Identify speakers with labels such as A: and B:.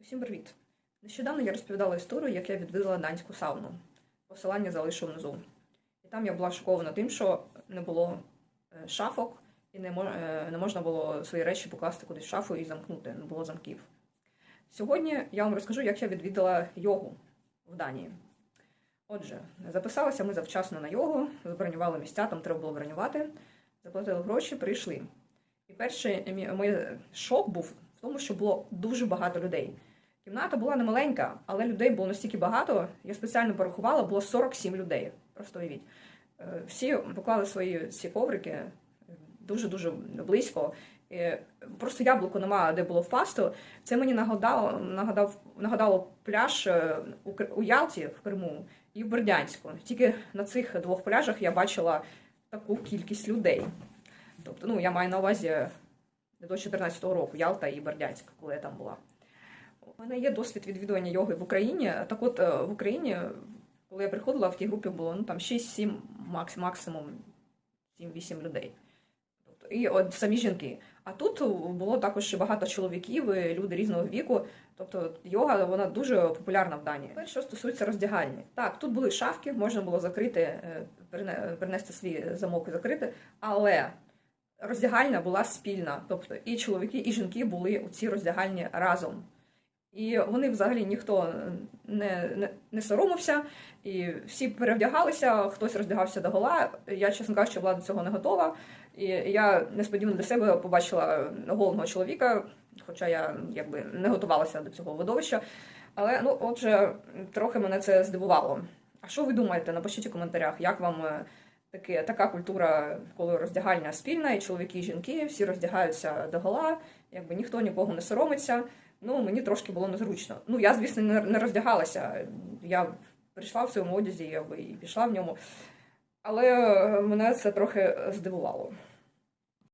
A: Всім привіт! Нещодавно я розповідала історію, як я відвідала данську сауну. Посилання залишу внизу. І там я була шокована тим, що не було е, шафок, і не, е, не можна було свої речі покласти кудись в шафу і замкнути, не було замків. Сьогодні я вам розкажу, як я відвідала йогу в Данії. Отже, записалися ми завчасно на йогу, забронювали місця, там треба було бронювати, заплатили гроші, прийшли. І перший мій шок був в тому, що було дуже багато людей. Кімната була не маленька, але людей було настільки багато. Я спеціально порахувала, було 47 людей. Просто уявіть. Е, Всі поклали свої ці коврики дуже дуже близько. Просто яблуко нема де було впасти. Це мені нагадало, нагадав, нагадало пляж е, у, у Ялті в Криму і в Бердянську. Тільки на цих двох пляжах я бачила таку кількість людей. Тобто, ну я маю на увазі до 2014 року Ялта і Бердянськ, коли я там була. У мене є досвід відвідування йоги в Україні. Так от е, в Україні, коли я приходила, в тій групі було ну там 6-7, макс, максимум 7-8 людей. Тобто, і от самі жінки. А тут було також ще багато чоловіків, люди різного віку. Тобто йога вона дуже популярна в Данії. Тепер, що стосується роздягальні, так тут були шафки, можна було закрити, е, перенести свій замок і закрити, але роздягальня була спільна. Тобто і чоловіки, і жінки були у цій роздягальні разом. І вони взагалі ніхто не, не, не соромився, і всі перевдягалися, хтось роздягався до гола. Я, чесно кажучи, була до цього не готова. І я несподівано для себе побачила голого чоловіка, хоча я якби не готувалася до цього видовища. Але ну, отже, трохи мене це здивувало. А що ви думаєте? Напишіть у коментарях, як вам е, таке, така культура, коли роздягальня спільна, і чоловіки, і жінки всі роздягаються до гола, якби ніхто нікого не соромиться. Ну, мені трошки було незручно. Ну, я, звісно, не не роздягалася. Я прийшла в цьому одязі якби, і пішла в ньому. Але е, мене це трохи здивувало.